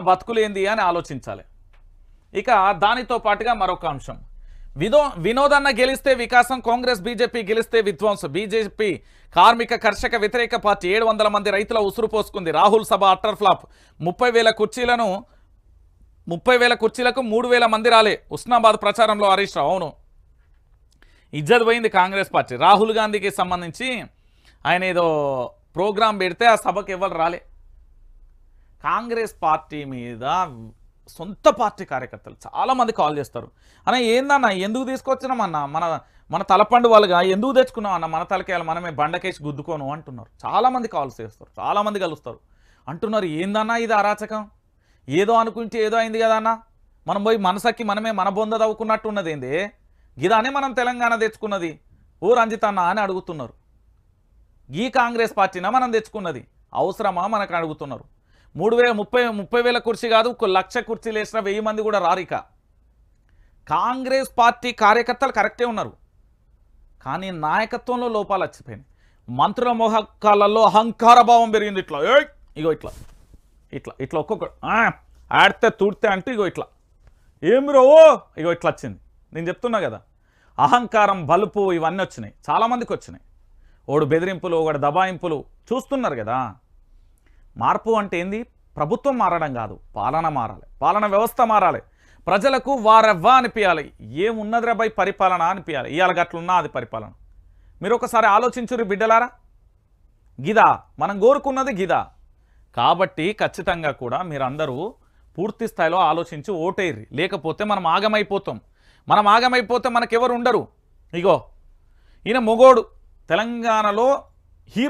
బతుకులేంది అని ఆలోచించాలి. ఇక దానితో పాటుగా మరొక అంశం. వినో వినోదన్న గెలిస్తే వికాసం కాంగ్రెస్ బీజేపీ గెలిస్తే విధ్వంసం బీజేపీ కార్మిక కర్షక వ్యతిరేక పార్టీ ఏడు వందల మంది రైతుల ఉసురు పోసుకుంది. రాహుల్ సభ అట్టర్ ఫ్లాప్. ముప్పై వేల కుర్చీలను ముప్పై వేల కుర్చీలకు మూడు వేల మంది రాలే. ఉస్నాబాద్ ప్రచారంలో హరీష్ రావు. అవును. ఇజ్జత్ పోయింది కాంగ్రెస్ పార్టీ. రాహుల్ గాంధీకి సంబంధించి ఆయన ఏదో ప్రోగ్రాం పెడితే ఆ సభకు ఎవరు రాలే. కాంగ్రెస్ పార్టీ మీద సొంత పార్టీ కార్యకర్తలు చాలామంది కాల్ చేస్తారు. అన్న ఏందన్న ఎందుకు తీసుకొచ్చినామన్న మన మన తలపండు వాళ్ళుగా ఎందుకు తెచ్చుకున్నాం అన్న? మన తలకేయాలి మనమే బండకేసి గుద్దుకోను అంటున్నారు. చాలామంది కాల్స్ చేస్తారు చాలామంది కలుస్తారు. అంటున్నారు ఏందన్నా ఇది అరాచకం? ఏదో అనుకుంటే ఏదో అయింది కదా అన్న? మనం పోయి మనసక్కి మనమే మన బొంద తవ్వుకున్నట్టు ఉన్నది ఏంది? ఇదానే మనం తెలంగాణ తెచ్చుకున్నది. ఓ రంజితన్న అని అడుగుతున్నారు. ఈ కాంగ్రెస్ పార్టీనా మనం తెచ్చుకున్నది? అవసరమా? మనకు అడుగుతున్నారు. మూడు వేల ముప్పై ముప్పై వేల కుర్చీ కాదు ఒక లక్ష కుర్చీలు వేసిన వెయ్యి మంది కూడా రారిక కాంగ్రెస్ పార్టీ కార్యకర్తలు కరెక్టే ఉన్నారు. కానీ నాయకత్వంలో లోపాలు వచ్చిపోయినాయి మంత్రుల మోహకాలలో అహంకార భావం పెరిగింది ఇట్లా. ఇగో ఇట్లా. ఇట్లా ఇట్లా ఒక్కొక్క ఆడితే తూడితే అంటే ఇగో ఇట్లా. ఏం రో ఇగో ఇట్లా వచ్చింది. నేను చెప్తున్నా కదా. అహంకారం బలుపు ఇవన్నీ వచ్చినాయి. చాలామందికి వచ్చినాయి. ఓడు బెదిరింపులు ఒకడు దబాయింపులు. చూస్తున్నారు కదా. మార్పు అంటే ఏంది? ప్రభుత్వం మారడం కాదు పాలన మారాలి. పాలన వ్యవస్థ మారాలి. ప్రజలకు వారెవ్వా అనిపించాలి ఏమున్నదిరా బై పరిపాలన అనిపించాలి ఇవాళ గట్లున్నా అది పరిపాలన. మీరు ఒకసారి ఆలోచించురు బిడ్డలారా? గిదా మనం కోరుకున్నది గిదా. కాబట్టి ఖచ్చితంగా కూడా మీరందరూ పూర్తి స్థాయిలో ఆలోచించి ఓటేర్రి లేకపోతే మనం ఆగమైపోతాం. మనం ఆగమైపోతే మనకెవరు ఉండరు ఇగో ఈయన మొగోడు. తెలంగాణలో హీరో